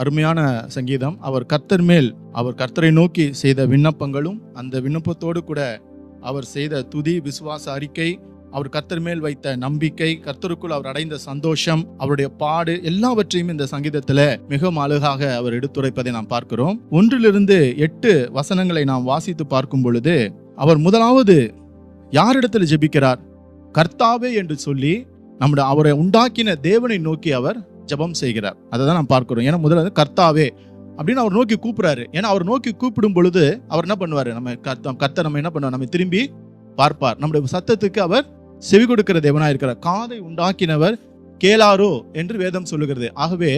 அருமையான சங்கீதம். அவர் கர்த்தர் மேல் அவர் கர்த்தரை நோக்கி செய்த விண்ணப்பங்களும் அந்த விண்ணப்பத்தோடு கூட அவர் செய்த துதி விசுவாச அறிக்கை அவர் கர்த்தர் மேல் வைத்த நம்பிக்கை கர்த்தருக்குள் அவர் அடைந்த சந்தோஷம் அவருடைய பாடு எல்லாவற்றையும் இந்த சங்கீதத்துல மிகவும் அழகாக அவர் எடுத்துரைப்பதை நாம் பார்க்கிறோம். ஒன்றிலிருந்து எட்டு வசனங்களை நாம் வாசித்து பார்க்கும் பொழுது அவர் முதலாவது யாரிடத்தில் ஜெபிக்கிறார்? கர்த்தாவே என்று சொல்லி நம்முடைய அவரை உண்டாக்கின தேவனை நோக்கி அவர் ஜெபம் செய்கிறார். அதை தான் நாம் பார்க்கிறோம். ஏன்னா முதல்ல கர்த்தாவே அப்படின்னு அவர் நோக்கி கூப்பிடுறாரு. ஏன்னா அவர் நோக்கி கூப்பிடும் பொழுது அவர் என்ன பண்ணுவார்? நம்ம கர்த்த கர்த்தர் நம்ம என்ன பண்ணுவார்? நம்ம திரும்பி பார்ப்பார். நம்முடைய சத்தத்துக்கு அவர் செவி கொடுக்கிற தேவனாய் இருக்கிறார். காதை உண்டாக்கினவர் கேளாரோ என்று வேதம் சொல்லுகிறது. ஆகவே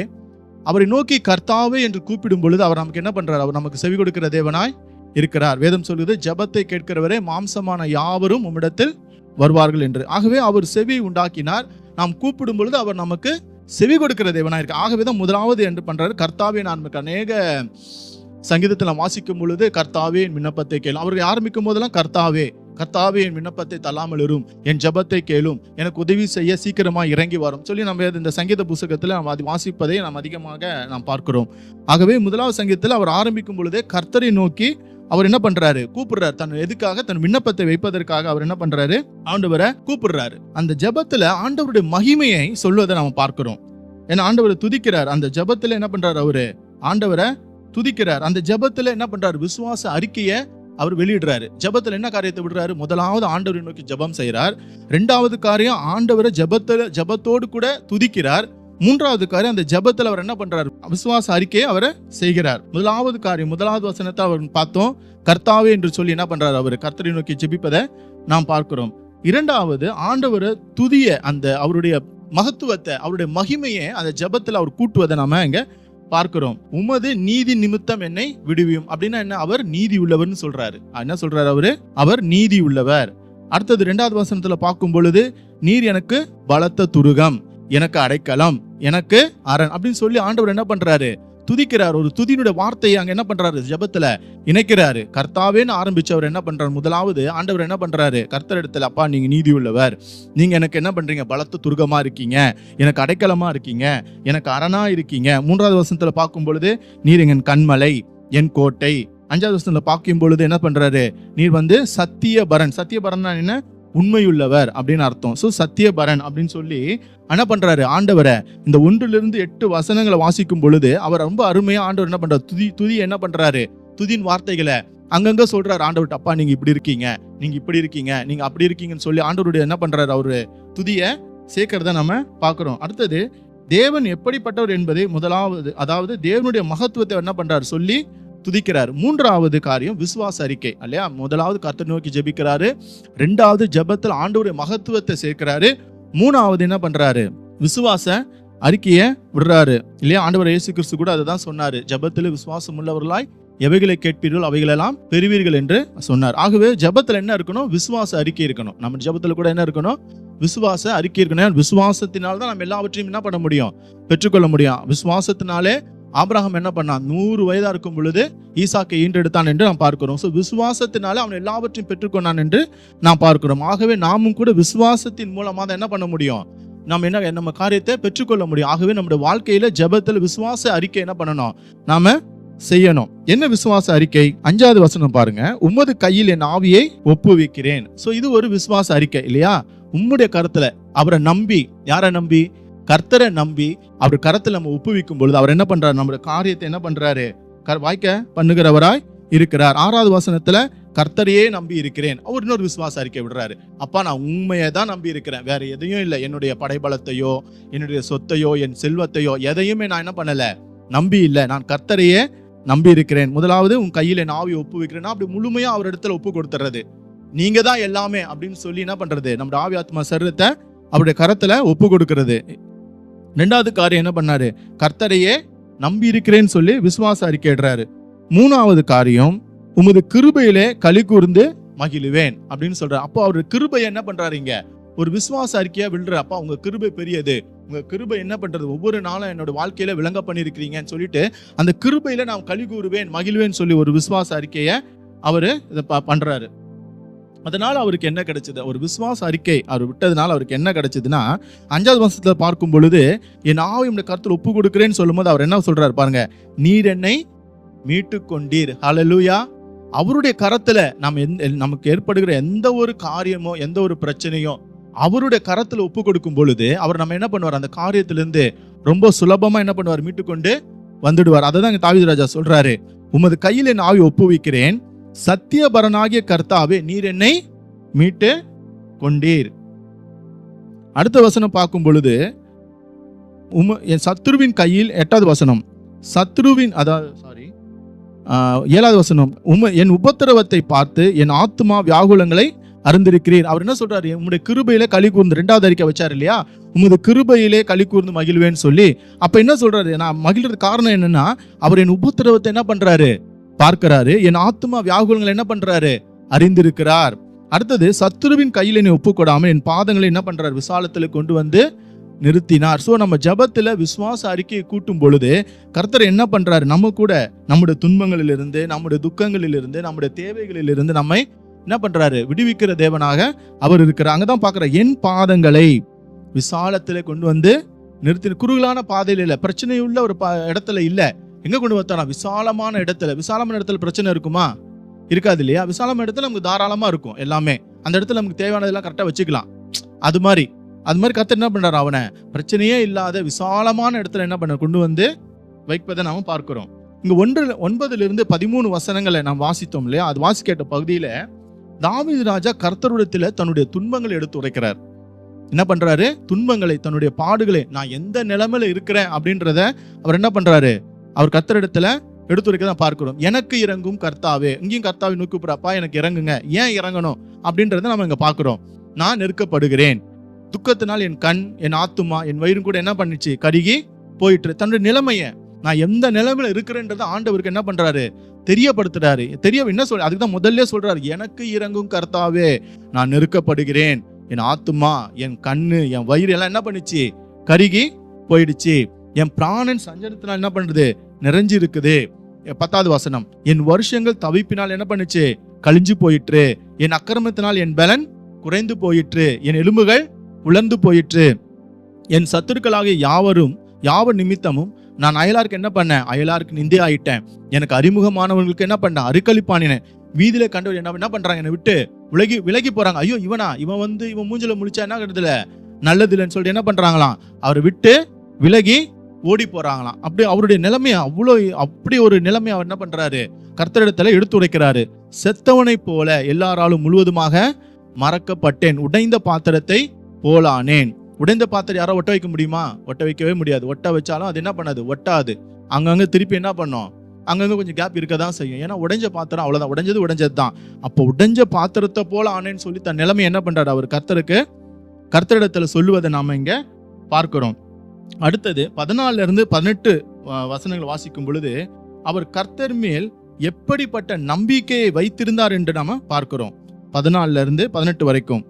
அவரை நோக்கி கர்த்தாவே என்று கூப்பிடும் பொழுது அவர் நமக்கு என்ன பண்ணுறார் அவர் நமக்கு செவி கொடுக்கிற தேவனாய் இருக்கிறார். வேதம் சொல்லுது ஜபத்தை கேட்கிறவரே மாம்சமான யாவரும் உம்மிடத்தில் வருவார்கள் என்று. ஆகவே அவர் செவி உண்டாக்கினார். நாம் கூப்பிடும் பொழுது அவர் நமக்கு செவி கொடுக்கிற தேவனாக இருக்கு. ஆகவே தான் முதலாவது என்று பண்றாரு. கர்த்தாவே நான் அநேக சங்கீதத்தில் வாசிக்கும் பொழுது கர்த்தாவே என் விண்ணப்பத்தை கேளும் அவர்கள் ஆரம்பிக்கும் போதெல்லாம் கர்த்தாவே கர்த்தாவே என் விண்ணப்பத்தை தள்ளாமல் இரும். என் ஜபத்தை கேளும். எனக்கு உதவி செய்ய சீக்கிரமாக இறங்கி வரும். சொல்லி நம்ம இந்த சங்கீத புஸ்தகத்தில் நாம் அது வாசிப்பதை நாம் அதிகமாக நாம் பார்க்கிறோம். ஆகவே முதலாவது சங்கீதத்தில் அவர் ஆரம்பிக்கும் பொழுதே கர்த்தரை நோக்கி அவர் என்ன பண்றாரு? கூப்பிடுறாரு. தன் எதுக்காக? தன் விண்ணப்பத்தை வைப்பதற்காக அவர் என்ன பண்றாரு? ஆண்டவரை கூப்பிடுறாரு. அந்த ஜபத்துல ஆண்டவருடைய மகிமையை சொல்வதை நம்ம பார்க்கிறோம். ஏன்னா ஆண்டவரை துதிக்கிறார். அந்த ஜபத்துல என்ன பண்றாரு அவரு? ஆண்டவரை துதிக்கிறார். அந்த ஜபத்துல என்ன பண்றாரு? விசுவாச அறிக்கையை அவர் வெளியிடுறாரு. ஜெபத்துல என்ன காரியத்தை விடுறாரு? முதலாவது ஆண்டவரை நோக்கி ஜெபம் செய்கிறார். ரெண்டாவது காரியம் ஆண்டவரை ஜெபத்துல ஜெபத்தோடு கூட துதிக்கிறார். மூன்றாவது காரியம் அந்த ஜபத்தில் அவர் என்ன பண்றாரு? விசுவாச அறிக்கையை அவரை செய்கிறார். முதலாவது காரியம் முதலாவது வசனத்தை அவர் பார்த்தோம். கர்த்தாவே என்று சொல்லி என்ன பண்றாரு அவர்? கர்த்தரை நோக்கி ஜெபிப்பதை நாம் பார்க்கிறோம். இரண்டாவது ஆண்டவரை துதிய அந்த அவருடைய மகத்துவத்தை அவருடைய மகிமையை அந்த ஜபத்தில் அவர் கூட்டுவதை நாம இங்க பார்க்கிறோம். உமது நீதி நிமித்தம் என்னை விடுவியும். அப்படின்னா என்ன? அவர் நீதி உள்ளவர்னு சொல்றாரு. என்ன சொல்றாரு அவரு? அவர் நீதி உள்ளவர். அடுத்தது ரெண்டாவது வசனத்துல பார்க்கும் பொழுது நீர் எனக்கு பலத்த துருகம். எனக்கு அடைக்கலம் எனக்கு அரண் அப்படின்னு சொல்லி ஆண்டவர் என்ன பண்றாரு? துதிக்கிறார். ஒரு துதியினுடைய வார்த்தையை அங்க என்ன பண்றாரு? ஜபத்துல இணைக்கிறாரு. கர்த்தாவேன்னு ஆரம்பிச்சவர் என்ன பண்றாரு? முதலாவது ஆண்டவர் என்ன பண்றாரு? கர்த்தர் இடத்துல அப்பா நீங்க நீதி உள்ளவர் நீங்க எனக்கு என்ன பண்றீங்க? பலத்த துர்கமா இருக்கீங்க. எனக்கு அடைக்கலமா இருக்கீங்க. எனக்கு அரணா இருக்கீங்க. மூன்றாவது வருஷத்துல பார்க்கும் பொழுது நீர் என் கண்மலை என் கோட்டை. அஞ்சாவது வருஷத்துல பார்க்கும் பொழுது என்ன பண்றாரு? நீர் வந்து சத்தியபரன். சத்தியபரன் என்ன? உண்மையுள்ளவர் அப்படின்னு அர்த்தம். ஸோ சத்தியபரன் அப்படின்னு சொல்லி என்ன பண்றாரு? ஆண்டவரை இந்த ஒன்றிலிருந்து எட்டு வசனங்களை வாசிக்கும் பொழுது அவர் ரொம்ப அருமையா ஆண்டவர் என்ன பண்றாரு? துதி துதி என்ன பண்றாரு? துதியின் வார்த்தைகளை அங்கங்க சொல்றாரு ஆண்டவர் அப்பா நீங்க இப்படி இருக்கீங்க. நீங்க இப்படி இருக்கீங்க. நீங்க அப்படி இருக்கீங்கன்னு சொல்லி ஆண்டவருடைய என்ன பண்றாரு? அவரு துதிய சேர்க்கறத நம்ம பார்க்குறோம். அடுத்தது தேவன் எப்படிப்பட்டவர் என்பதை முதலாவது அதாவது தேவனுடைய மகத்துவத்தை என்ன பண்றாரு? சொல்லி துதிக்கிறார். மூன்றாவது காரியம் விசுவாச அறிக்கை இல்லையா முதலாவது கர்த்தர் நோக்கி ஜெபிக்கிறாரு. ரெண்டாவது ஜெபத்தில் ஆண்டவருடைய மகத்துவத்தை சேர்க்கிறாரு. மூணாவது என்ன பண்றாரு? விசுவாச அறிக்கையை விடுறாரு. இல்லையா? ஆண்டவர் இயேசு கிறிஸ்து கூட அதை தான் சொன்னாரு. ஜெபத்தில் விசுவாசம் உள்ளவர்களாய் எவைகளை கேட்பீர்கள்? அவைகளெல்லாம் பெறுவீர்கள் என்று சொன்னார். ஆகவே ஜெபத்தில் என்ன இருக்கணும்? விசுவாச அறிக்கை இருக்கணும். நம்ம ஜெபத்தில் கூட என்ன இருக்கணும்? விசுவாச அறிக்கை இருக்கணும். விசுவாசத்தினால தான் நம்ம எல்லாவற்றையும் என்ன பண்ண முடியும்? பெற்றுக்கொள்ள முடியும். விசுவாசத்தினாலே ஆபிரகாம் என்ன பண்ணான் நூறு வயதா இருக்கும் பொழுது ஈசாக்கை ஈன்றெடுத்தான் என்று நாம் பார்க்கிறோம். ஸோ விசுவாசத்தினால அவன் எல்லாவற்றையும் பெற்றுக்கொண்டான் என்று நாம் பார்க்கிறோம். ஆகவே நாமும் கூட விசுவாசத்தின் மூலமாக தான் என்ன பண்ண முடியும்? நாம் என்ன நம்ம காரியத்தை பெற்றுக்கொள்ள முடியும். ஆகவே நம்முடைய வாழ்க்கையில ஜெபத்தில் விசுவாச அறிக்கை என்ன பண்ணணும்? நாம செய்யணும். என்ன விசுவாச அறிக்கை? அஞ்சாவது வசனம் பாருங்க. உமது கையில் என் ஆவியை ஒப்புவிக்கிறேன். ஸோ இது ஒரு விசுவாச அறிக்கை இல்லையா? உம்முடைய கருத்துல அவரை நம்பி யாரை நம்பி? கர்த்தரை நம்பி அவர் கரத்துல நம்ம ஒப்புவிக்கும் பொழுது அவர் என்ன பண்றாரு? நம்மளோட காரியத்தை என்ன பண்றாரு? கர்- வாய்க்க பண்ணுகிறவராய் இருக்கிறார். ஆறாவது வசனத்துல கர்த்தரையே நம்பி இருக்கிறேன். அவர் இன்னொரு விசுவாச அறிக்கை விடுறாரு. அப்பா நான் உண்மையை தான் நம்பி இருக்கிறேன். வேற எதையும் இல்லை. என்னுடைய படைபலத்தையோ என்னுடைய சொத்தையோ என் செல்வத்தையோ எதையுமே நான் என்ன பண்ணல. நம்பி இல்லை. நான் கர்த்தரையே நம்பி இருக்கிறேன். முதலாவது உன் கையில் என் ஆவி ஒப்பு வைக்கிறேன்னா அப்படி முழுமையா அவர் இடத்துல ஒப்பு கொடுத்துறது நீங்க தான் எல்லாமே அப்படின்னு சொல்லி என்ன பண்றது? நம்முடைய ஆவி ஆத்மா சரீரத்தை அவருடைய கரத்துல ஒப்பு கொடுக்கிறது. ரெண்டாவது காரியம் என்ன பண்ணாரு? கர்த்தரையே நம்பி இருக்கிறேன்னு சொல்லி விசுவாச அறிக்கைடுறாரு மூணாவது காரியம் உமது கிருபையிலே களி கூர்ந்து மகிழுவேன் அப்படின்னு சொல்றாரு. அப்போ அவர் கிருபை என்ன பண்றாரு இங்க? ஒரு விசுவாச அறிக்கையா விழுற அப்பா உங்க கிருபை பெரியது. உங்க கிருபை என்ன பண்றது? ஒவ்வொரு நாளும் என்னோட வாழ்க்கையில விளங்க பண்ணிருக்கிறீங்கன்னு சொல்லிட்டு அந்த கிருபையில நான் களி கூறுவேன் மகிழ்வேன்னு சொல்லி ஒரு விசுவாச அறிக்கையை அவரு இதை ப- பண்றாரு. அதனால் அவருக்கு என்ன கிடைச்சது? ஒரு விசுவாச அறிக்கை அவர் விட்டதுனால அவருக்கு என்ன கிடைச்சதுன்னா அஞ்சாவது வருஷத்தில் பார்க்கும் பொழுது என் ஆவி இந்த கருத்தில் ஒப்பு கொடுக்குறேன்னு சொல்லும்போது அவர் என்ன சொல்கிறார் பாருங்க நீர் என்னை மீட்டு கொண்டீர் ஹலலூயா அவருடைய கரத்தில் நம்ம எந்த நமக்கு ஏற்படுகிற எந்த ஒரு காரியமோ எந்த ஒரு பிரச்சனையோ அவருடைய கரத்தில் ஒப்பு கொடுக்கும் பொழுது அவர் நம்ம என்ன பண்ணுவார்? அந்த காரியத்திலேருந்து ரொம்ப சுலபமாக என்ன பண்ணுவார்? மீட்டுக்கொண்டு வந்துடுவார். அதை தான் இங்கே தாவிதராஜா சொல்கிறாரு உமது கையில் என் ஆவி ஒப்புவிக்கிறேன். சத்தியபரனாகிய கர்த்தாவே நீர் என்னை மீட்டு கொண்டீர் அடுத்த வசனம் பார்க்கும் பொழுது உம என் சத்ருவின் கையில் எட்டாவது வசனம். சத்ருவின் அதாவது சாரி ஏழாவது வசனம். உம என் உபத்திரவத்தை பார்த்து என் ஆத்மா வியாகுலங்களை அறிந்திருக்கிறீர். அவர் என்ன சொல்றாரு? உங்களுடைய கிருபையிலே களி கூர்ந்து ரெண்டாவது அறிக்கை வச்சார் இல்லையா? உமது கிருபையிலே களி கூர்ந்து மகிழ்வேன்னு சொல்லி. அப்ப என்ன சொல்றாரு? நான் மகிழ்றது காரணம் என்னன்னா அவர் என் உபத்திரவத்தை என்ன பண்றாரு? பார்க்கிறாரு என் ஆத்மா வியாகுலங்களை என்ன பண்றாரு? அறிந்திருக்கிறார். அடுத்தது சத்துருவின் கையில் என்னை ஒப்புக்கொடாமல் என் பாதங்களை என்ன பண்றார்? விசாலத்தில் கொண்டு வந்து நிறுத்தினார். ஸோ நம்ம ஜபத்தில் விசுவாச அறிக்கையை கூட்டும் பொழுது கர்த்தர் என்ன பண்றாரு? நம்ம கூட நம்முடைய துன்பங்களிலிருந்து நம்முடைய துக்கங்களிலிருந்து நம்முடைய தேவைகளிலிருந்து நம்மை என்ன பண்றாரு? விடுவிக்கிற தேவனாக அவர் இருக்கிறார். அங்கே தான் பார்க்குற என் பாதங்களை விசாலத்தில் கொண்டு வந்து நிறுத்தின குறுகலான பாதையில் இல்லை பிரச்சனையுள்ள ஒரு பா- இடத்துல இல்லை. எங்கே கொண்டு வந்தாரா விசாலமான இடத்துல விசாலமான இடத்துல பிரச்சனை இருக்குமா? இருக்காது இல்லையா? விசாலமான இடத்துல நமக்கு தாராளமாக இருக்கும் எல்லாமே. அந்த இடத்துல நமக்கு தேவையானதெல்லாம் கரெக்டாக வச்சுக்கலாம். அது மாதிரி. அது மாதிரி கர்த்தர் என்ன பண்ணுறாரு அவனை பிரச்சனையே இல்லாத விசாலமான இடத்துல என்ன பண்ண கொண்டு வந்து வைப்பதை நாம் பார்க்கிறோம். இங்கே ஒன்று ஒன்பதுலேருந்து பதிமூணு வசனங்களை நாம் வாசித்தோம் இல்லையா? அது வாசி கேட்ட பகுதியில ராஜா கர்த்தருடத்தில் தன்னுடைய துன்பங்களை எடுத்து உரைக்கிறார். என்ன பண்ணுறாரு துன்பங்களை தன்னுடைய பாடுகளை நான் எந்த நிலைமையில இருக்கிறேன்? அப்படின்றத அவர் என்ன பண்ணுறாரு அவர் கத்தரிடத்துல எடுத்துரைக்க தான் பார்க்கிறோம். எனக்கு இறங்கும் கர்த்தாவே. இங்கேயும் கர்த்தாவை நோக்கி எனக்கு இறங்குங்க. ஏன் இறங்கணும்? அப்படின்றத நம்ம இங்க பார்க்கிறோம். நான் நெருக்கப்படுகிறேன். துக்கத்தினால் என் கண் என் ஆத்துமா என் வயிறு கூட என்ன பண்ணுச்சு? கருகி போயிட்டு தன்னுடைய நிலைமைய நான் எந்த நிலைமையில இருக்கிறேன்றத ஆண்டவருக்கு என்ன பண்றாரு? தெரியப்படுத்துறாரு. தெரிய என்ன சொல் அதுக்கு தான் முதல்ல சொல்றாரு எனக்கு இறங்கும் கர்த்தாவே நான் நெருக்கப்படுகிறேன். என் ஆத்துமா என் கண்ணு என் வயிறு எல்லாம் என்ன பண்ணுச்சு? கருகி போயிடுச்சு. என் பிராணன் சஞ்சனத்தினால் என்ன பண்ணுது? நிறைஞ்சு இருக்குது பத்தாவது வசனம் என் வருஷங்கள் தவிப்பினால் என்ன பண்ணுச்சு? கழிஞ்சு போயிற்று. என் அக்கிரமத்தினால் என் பலன் குறைந்து போயிற்று. என் எலும்புகள் உலர்ந்து போயிற்று. என் சத்துருக்களாகிய யாவரும் யாவர் நிமித்தமும் நான் அயலாருக்கு என்ன பண்ணேன்? அயலாருக்கு நிந்தே ஆயிட்டேன். எனக்கு அறிமுகமானவர்களுக்கு என்ன பண்ணேன்? அருக்களிப்பானினேன் வீதியில கண்டவர் என்ன என்ன பண்றாங்க? என்னை விட்டு விலகி விலகி போறாங்க. ஐயோ இவனா? இவன் வந்து இவன் மூஞ்சில முழிச்சா என்ன கருதுல நல்லது இல்லைன்னு சொல்லிட்டு என்ன பண்றாங்களாம்? அவரை விட்டு விலகி ஓடி போறாங்களாம். அப்படி அவருடைய நிலைமையை அவ்வளோ அப்படி ஒரு நிலைமையை அவர் என்ன பண்றாரு? கர்த்தரிடத்துல எடுத்துரைக்கிறாரு செத்தவனை போல எல்லாராலும் முழுவதுமாக மறக்கப்பட்டேன். உடைந்த பாத்திரத்தை போலானேன். உடைந்த பாத்திரம் யாரோ ஒட்ட வைக்க முடியுமா? ஒட்ட வைக்கவே முடியாது. ஒட்ட வச்சாலும் அது என்ன பண்ணாது? ஒட்டாது. அங்கங்க திருப்பி என்ன பண்ணும்? அங்கங்க கொஞ்சம் கேப் இருக்க தான் செய்யும். ஏன்னா உடைஞ்ச பாத்திரம் அவ்வளவுதான். உடைஞ்சது உடைஞ்சது தான் அப்போ உடைஞ்ச பாத்திரத்தை போல ஆனேன்னு சொல்லி தன் நிலைமை என்ன பண்றாரு அவர்? கர்த்தருக்கு கர்த்தரிடத்துல சொல்லுவதை நாம இங்க பார்க்கிறோம். அடுத்தது பதினாலுல இருந்து பதினெட்டு வ- வசனங்கள் வாசிக்கும் பொழுது அவர் கர்த்தர் மேல் எப்படிப்பட்ட நம்பிக்கையை வைத்திருந்தார் என்று நாம பார்க்கிறோம். பதினாலுல இருந்து பதினெட்டு வரைக்கும்.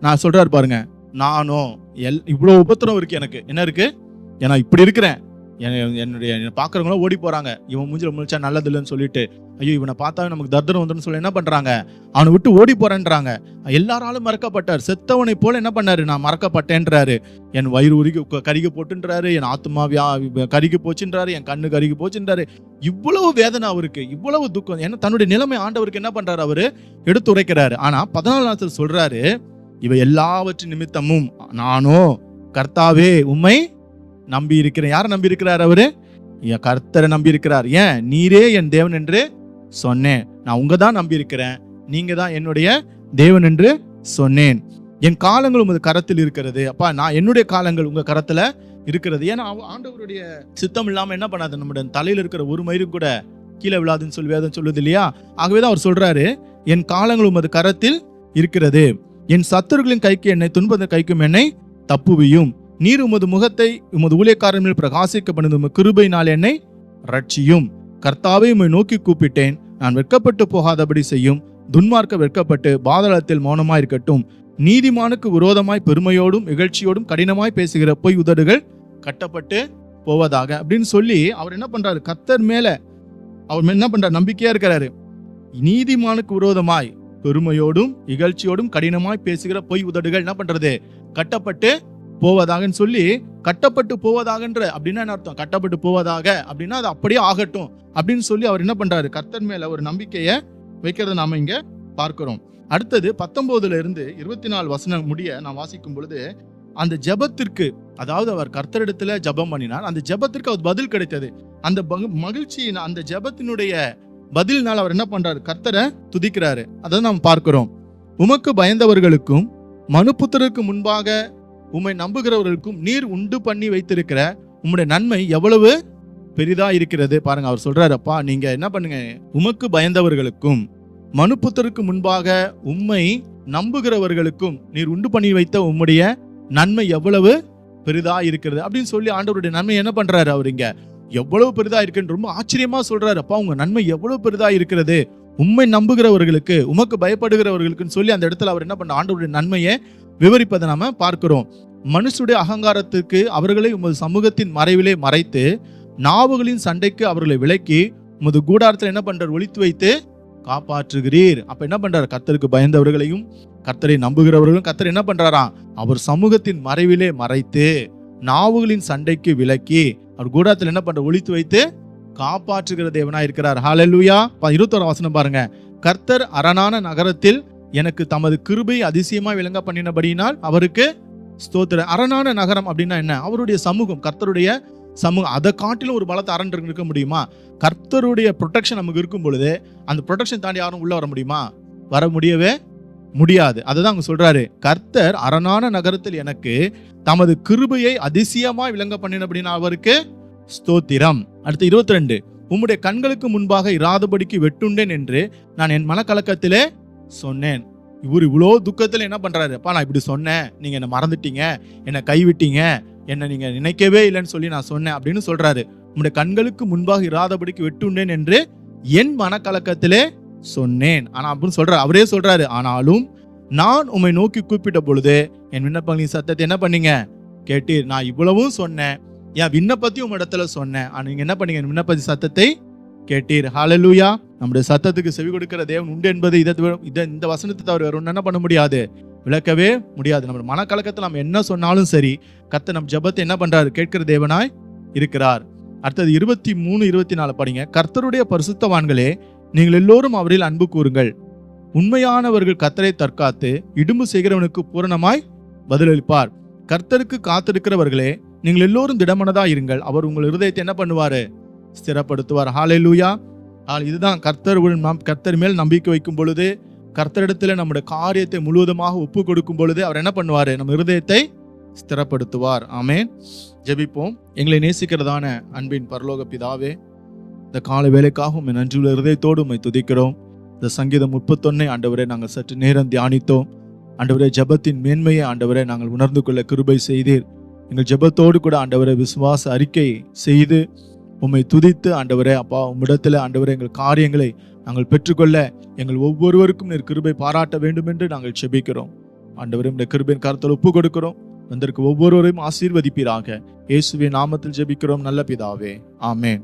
நான் சொல்றாரு பாருங்க நானும் எல் இவ்வளவு உபத்திரம் இருக்கு எனக்கு. என்ன இருக்கு? ஏன்னா இப்படி இருக்கிறேன். என்னுடைய என்னை ஓடி போகிறாங்க இவன் மூஞ்சில் முழிச்சா நல்லது இல்லைன்னு சொல்லிட்டு ஐயோ இவனை பார்த்தாவே நமக்கு தர்தரம் வந்துடும் சொல்லி என்ன பண்ணுறாங்க அவனை விட்டு ஓடி போகிறேன்றாங்க எல்லாராலும் மறக்கப்பட்டார். செத்தவனை போல என்ன பண்ணாரு? நான் மறக்கப்பட்டேன்றாரு. என் வயிறு உருகி கருகி போட்டுன்றாரு. என் ஆத்மா வியா கருகி போச்சுன்றாரு. என் கண்ணு கருகி போச்சுன்றாரு. இவ்வளவு வேதனை அவருக்கு. இவ்வளவு துக்கம். ஏன்னா தன்னுடைய நிலைமை ஆண்டவருக்கு என்ன பண்ணுறாரு அவர்? எடுத்து எடுத்துரைக்கிறாரு ஆனால் பதினாலு நாள் சொல்கிறாரு இவை எல்லாவற்றின் நிமித்தமும் நானோ கர்த்தாவே உண்மை நம்பி இருக்கிறேன் யாரை நம்பி இருக்கிறார் அவரு? என் கர்த்தரை நம்பி இருக்கிறார் ஏன்? நீரே என் தேவன் என்று சொன்னேன். நான் உங்க தான் நம்பி இருக்கிறேன் நீங்க தான் என்னுடைய தேவன் என்று சொன்னேன். என் காலங்கள் உமது கரத்தில் இருக்கிறது. அப்பா நான் என்னுடைய காலங்கள் உங்க கரத்துல இருக்கிறது. ஏன்னா அவ- ஆண்டவருடைய சித்தம் இல்லாம என்ன பண்ணாது? நம்முடைய தலையில இருக்கிற ஒரு மயிரும் கூட கீழே விழாதுன்னு சொல்லி வேதம் சொல்லுது இல்லையா? ஆகவே தான் அவர் சொல்றாரு என் காலங்கள் உமது கரத்தில் இருக்கிறது. என் சத்துருகளின் கைக்கு என்னை துன்பத கைக்கும் என்னை தப்புவியும். நீர் உமது முகத்தை உமது ஊழியக்காரன் மேல் பிரகாசிக்க பண்ணது உமது கிருபையினால் என்னை ரட்சியும் கர்த்தாவை உம்மை நோக்கி கூப்பிட்டேன். நான் வெட்கப்பட்டு போகாதபடி செய்யும். துன்மார்க்க வெட்கப்பட்டு பாதாளத்தில் மௌனமாயிருக்கட்டும். நீதிமானுக்கு விரோதமாய் பெருமையோடும் இகழ்ச்சியோடும் கடினமாய் பேசுகிற பொய் உதடுகள் கட்டப்பட்டு போவதாக. அப்படின்னு சொல்லி அவர் என்ன பண்றாரு? கர்த்தர் மேல அவர் என்ன பண்றாரு? நம்பிக்கையா இருக்கிறாரு. நீதிமானுக்கு விரோதமாய் பெருமையோடும் இகழ்ச்சியோடும் கடினமாய் பேசுகிற பொய் உதடுகள் என்ன பண்றது? கட்டப்பட்டு போவதாகன்னு சொல்லி கட்டப்பட்டு போவதாகன்ற அப்படின்னா என்ன அர்த்தம்? கட்டப்பட்டு போவதாக அப்படின்னா அது அப்படியே ஆகட்டும் அப்படின்னு சொல்லி அவர் என்ன பண்றாரு? கர்த்தர் மேல ஒரு நம்பிக்கையை வைக்கிறத நாம இங்க பார்க்கிறோம். அடுத்தது பத்தொன்பதுல இருந்து இருபத்தி நாலு வசனம் முடிய நான் வாசிக்கும் பொழுது அந்த ஜெபத்திற்கு அதாவது அவர் கர்த்தரிடத்துல ஜெபம் பண்ணினார். அந்த ஜெபத்திற்கு அவர் பதில் கிடைத்தது. அந்த மகிழ்ச்சியின் அந்த ஜெபத்தினுடைய பதில்னால் அவர் என்ன பண்றாரு? கர்த்தரை துதிக்கிறாரு. அதை நாம் பார்க்கிறோம். உமக்கு பயந்தவர்களுக்கும் மனுப்புத்தருக்கு முன்பாக உம்மை நம்புகிறவர்களுக்கும் நீர் உண்டு பண்ணி வைத்திருக்கிற உம்முடைய நன்மை எவ்வளவு பெரிதா இருக்கிறது? பாருங்க அவர் சொல்றாரு அப்பா நீங்க என்ன பண்ணுங்க? உமக்கு பயந்தவர்களுக்கும் மனுப்புத்தருக்கு முன்பாக உம்மை நம்புகிறவர்களுக்கும் நீர் உண்டு பண்ணி வைத்த உம்முடைய நன்மை எவ்வளவு பெரிதா இருக்கிறது? அப்படின்னு சொல்லி ஆண்டவருடைய நன்மை என்ன பண்றாரு அவர் இங்க? எவ்வளவு பெரிதா இருக்குன்னு ரொம்ப ஆச்சரியமா சொல்றாரு அப்பா உங்க நன்மை எவ்வளவு பெரிதா இருக்கிறது? உண்மை நம்புகிறவர்களுக்கு உமக்கு பயப்படுகிறவர்களுக்குன்னு சொல்லி அந்த இடத்துல அவர் என்ன பண்ண ஆண்டவருடைய நன்மையை விவரிப்பதை நாம பார்க்கிறோம். மனுஷருடைய அகங்காரத்துக்கு அவர்களை உமது சமூகத்தின் மறைவிலே மறைத்து நாவுகளின் சண்டைக்கு அவர்களை விலக்கி உமது கூடாரத்தில் என்ன பண்றார்? ஒழித்து வைத்து காப்பாற்றுகிறீர். அப்ப என்ன பண்றாரு? கத்தருக்கு பயந்தவர்களையும் கத்தரை நம்புகிறவர்களும் கத்தர் என்ன பண்றாரா அவர் சமூகத்தின் மறைவிலே மறைத்து நாவுகளின் சண்டைக்கு விலக்கி அவர் கூடாரத்தில் என்ன பண்ற ஒழித்து வைத்து காப்பாற்றுகிற தேவனா இருக்கிறார். ஹாலலூயா இருபத்தோரு வசனம் பாருங்க. கர்த்தர் அரணான நகரத்தில் எனக்கு தமது கிருபை அதிசயமா விளங்க பண்ணினபடியினால் அவருக்கு ஸ்தோத்திர அரணான நகரம் அப்படின்னா என்ன? அவருடைய சமூகம் கர்த்தருடைய சமூகம். அதை காட்டிலும் ஒரு பலத்தை அரண் இருக்க முடியுமா? கர்த்தருடைய ப்ரொடெக்ஷன் நமக்கு இருக்கும் பொழுது அந்த ப்ரொடெக்ஷன் தாண்டி யாரும் உள்ள வர முடியுமா? வர முடியவே முடியாது. அதுதான் அவங்க சொல்றாரு. கர்த்தர் அரணான நகரத்தில் எனக்கு தமது கிருபையை அதிசயமா விளங்க பண்ணின அப்படின்னா அவருக்கு ஸ்தோத்திரம். அடுத்து இருபத்தி ரெண்டு உம்முடைய கண்களுக்கு முன்பாக இராதபடிக்கு வெட்டுண்டேன் என்று நான் என் மனக்கலக்கத்திலே சொன்னேன். இவர் இவ்வளோ துக்கத்தில் என்ன பண்ணுறாரு அப்பா நான் இப்படி சொன்னேன். நீங்கள் என்னை மறந்துட்டீங்க. என்னை கைவிட்டீங்க. என்னை நீங்கள் நினைக்கவே இல்லைன்னு சொல்லி நான் சொன்னேன் அப்படின்னு சொல்கிறாரு உம்முடைய கண்களுக்கு முன்பாக இராதபடிக்கு வெட்டுண்டேன் என்று என் மனக்கலக்கத்திலே சொன்னேன். ஆனால் அப்படின்னு சொல்கிறார் அவரே சொல்கிறாரு ஆனாலும் நான் உம்மை நோக்கி கூப்பிட்ட பொழுது என் விண்ணப்பங்களின் சத்தத்தை என்ன பண்ணீங்க? கேட்டீர் நான் இவ்வளவும் சொன்னேன். என் விண்ணப்பத்தையும் உங்க இடத்துல சொன்னேன். ஆனா நீங்க என்ன பண்ணீங்க? விண்ணப்பதி விண்ணப்பத்தி சத்தத்தை கேட்டீர். ஹாலலூயா நம்முடைய சத்தத்துக்கு செவி கொடுக்கிற தேவன் உண்டு என்பது இதை இதை இந்த வசனத்தை தவிர வேறு என்ன பண்ண முடியாது. விளக்கவே முடியாது. நம்ம மனக்கலக்கத்தில் நம்ம என்ன சொன்னாலும் சரி கத்த நம் ஜெபத்தை என்ன பண்றாரு? கேட்கிற தேவனாய் இருக்கிறார். அடுத்தது இருபத்தி மூணு இருபத்தி நாலு படிங்க. கர்த்தருடைய பரிசுத்தவான்களே நீங்கள் எல்லோரும் அவரில் அன்பு கூறுங்கள். உண்மையானவர்கள் கத்தரை தற்காத்து இடும்பு செய்கிறவனுக்கு பூரணமாய் பதிலளிப்பார். கர்த்தருக்கு காத்திருக்கிறவர்களே நீங்கள் எல்லோரும் திடமனதா இருங்கள். அவர் உங்கள் இருதயத்தை என்ன பண்ணுவார்? ஸ்திரப்படுத்துவார். ஹalleluya ஆல் இதுதான் கர்த்தர் நாம் கர்த்தர் மேல் நம்பிக்கை வைக்கும் பொழுது கர்த்தரிடத்தில் நம்முடைய காரியத்தை முழுவதுமாக ஒப்பு கொடுக்கும் பொழுது அவர் என்ன பண்ணுவார்? நம்ம இருதயத்தை ஸ்திரப்படுத்துவார். ஆமேன் ஜெபிப்போம். எங்களை நேசிக்கிறதான அன்பின் பரலோக பிதாவே இந்த கால வேலைக்காக உண்மை நன்றியுள்ள இருதயத்தோடு உண்மை துதிக்கிறோம். இந்த சங்கீதம் முப்பத்தொன்னை ஆண்டவரை நாங்கள் சற்று நேரம் தியானித்தோம். ஆண்டவரே ஜெபத்தின் மேன்மையை ஆண்டவரை நாங்கள் உணர்ந்து கொள்ள கிருபை செய்தீர். எங்கள் ஜெபத்தோடு கூட ஆண்டவரை விசுவாச அறிக்கை செய்து உம்மை துதித்து ஆண்டவரே அப்பா உம்மிடத்தில் ஆண்டவரே எங்கள் காரியங்களை நாங்கள் பெற்றுக்கொள்ள எங்கள் ஒவ்வொருவருக்கும் நீர் கிருபை பாராட்ட வேண்டும் என்று நாங்கள் செபிக்கிறோம் ஆண்டவரும் இந்த கிருபையின் கருத்தில் ஒப்பு கொடுக்கிறோம். வந்திருக்க ஒவ்வொருவரையும் ஆசீர்வதிப்பீராக. இயேசுவின் நாமத்தில் ஜெபிக்கிறோம். நல்ல பிதாவே. ஆமேன்.